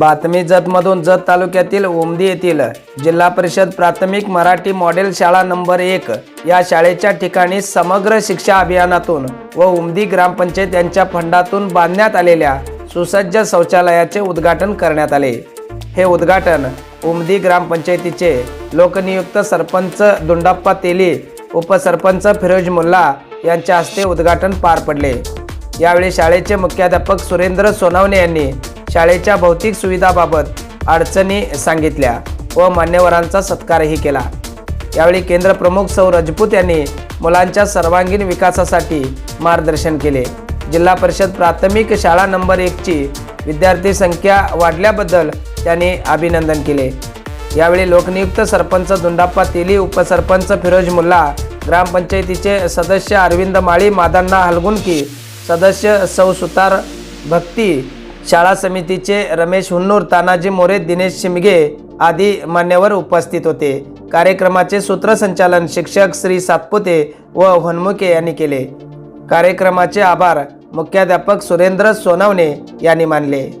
बातमी जतमधून जत तालुक्यातील ओमदी येथील जिल्हा परिषद प्राथमिक मराठी मॉडेल शाळा नंबर एक या शाळेच्या ठिकाणी समग्र शिक्षा अभियानातून व उमदी ग्रामपंचायत यांच्या फंडातून बांधण्यात आलेल्या सुसज्ज शौचालयाचे उद्घाटन करण्यात आले. हे उद्घाटन उमदी ग्रामपंचायतीचे लोकनियुक्त सरपंच दुंडाप्पा तेली उपसरपंच फिरोज मुल्ला यांच्या हस्ते उद्घाटन पार पडले. यावेळी शाळेचे मुख्याध्यापक सुरेंद्र सोनवणे यांनी शाळेच्या भौतिक सुविधाबाबत अडचणी सांगितल्या व मान्यवरांचा सत्कारही केला. यावेळी केंद्र प्रमुख सौ रजपूत यांनी मुलांच्या सर्वांगीण विकासासाठी मार्गदर्शन केले. जिल्हा परिषद प्राथमिक शाळा नंबर एकची विद्यार्थी संख्या वाढल्याबद्दल त्यांनी अभिनंदन केले. यावेळी लोकनियुक्त सरपंच दुंडाप्पा तेली उपसरपंच फिरोज मुल्ला ग्रामपंचायतीचे सदस्य अरविंद माळी मादांना हलगुनकी सदस्य सौ सुतार भक्ती शाळा समितीचे रमेश हुन्नूर तानाजी मोरे दिनेश शिमगे आदी मान्यवर उपस्थित होते. कार्यक्रमाचे सूत्रसंचालन शिक्षक श्री सातपुते व होनमुके यांनी केले. कार्यक्रमाचे आभार मुख्याध्यापक सुरेंद्र सोनवणे यांनी मानले.